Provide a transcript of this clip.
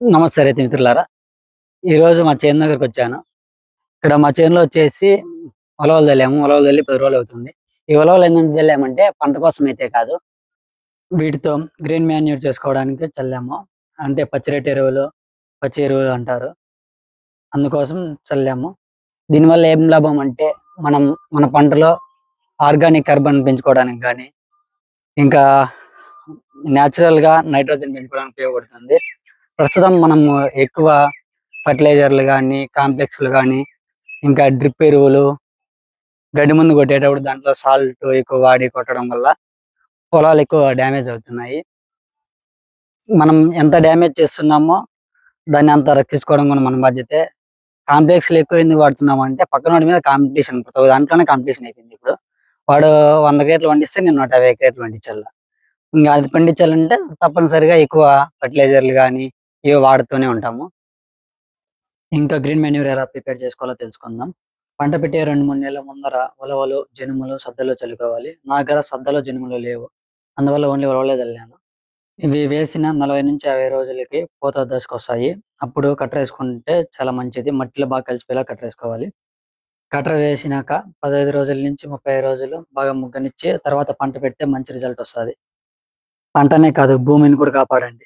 నమస్తే రైతు మిత్రులారా. ఈరోజు మా చేను దగ్గరకు వచ్చాను. ఇక్కడ మా చేనులో వచ్చేసి ఉలవలు చల్లాము ఉలవలు చల్లి పది రోజులు అవుతుంది. ఈ ఉలవలు ఎందుకు చల్లామంటే పంట కోసం అయితే కాదు. వీటితో గ్రీన్ మాన్యూర్ చేసుకోవడానికి చల్లాము. అంటే పచ్చిరెట్టి ఎరువులు పచ్చి ఎరువులు అంటారు. అందుకోసం చల్లాము. దీనివల్ల ఏం లాభం అంటే మనం మన పంటలో ఆర్గానిక్ కార్బన్ పెంచుకోవడానికి కానీ ఇంకా న్యాచురల్గా నైట్రోజన్ పెంచుకోవడానికి ఉపయోగపడుతుంది. ప్రస్తుతం మనం ఎక్కువ ఫర్టిలైజర్లు కానీ కాంప్లెక్స్లు కానీ ఇంకా డ్రిప్ ఎరువులు గడ్డి ముందు కొట్టేటప్పుడు దాంట్లో సాల్ట్ ఎక్కువ వాడి కొట్టడం వల్ల పొలాలు ఎక్కువ డ్యామేజ్ అవుతున్నాయి. మనం ఎంత డ్యామేజ్ చేస్తున్నామో దాన్ని అంత రక్షించుకోవడం కూడా మన బాధ్యతే. కాంప్లెక్స్లు ఎక్కువ ఎందుకు వాడుతున్నాం అంటే పక్కన వాడి మీద కాంపిటీషన్ ప్రతి దాంట్లోనే కాంపిటీషన్ అయిపోయింది ఇప్పుడు. వాడు వంద గేట్లు పండిస్తే నేను నూట యాభై కేట్లు పండించాల. ఇంకా అది పండించాలంటే తప్పనిసరిగా ఎక్కువ ఫర్టిలైజర్లు కానీ ఇవి వాడుతూనే ఉంటాము. ఇంకా గ్రీన్ మెన్యూర్ ఎలా ప్రిపేర్ చేసుకోవాలో తెలుసుకుందాం. పంట పెట్టే రెండు మూడు నెలల ముందర ఉలవలు జనుములు సద్దలు చల్లుకోవాలి. నా దగ్గర సద్దలు జనుములు లేవు. అందువల్ల ఓన్లీ ఉలవలే చల్లాను. ఇవి వేసిన నలభై నుంచి యాభై రోజులకి పూత దశకు వస్తాయి అప్పుడు కట్టర్ వేసుకుంటే చాలా మంచిది. మట్టిలో బాగా కలిసిపోయేలా కట్టర్ వేసుకోవాలి. కట్టర్ వేసినాక పదహైదు రోజుల నుంచి ముప్పై రోజులు బాగా ముగ్గనిచ్చి తర్వాత పంట పెడితే మంచి రిజల్ట్ వస్తుంది. పంటనే కాదు భూమిని కూడా కాపాడండి.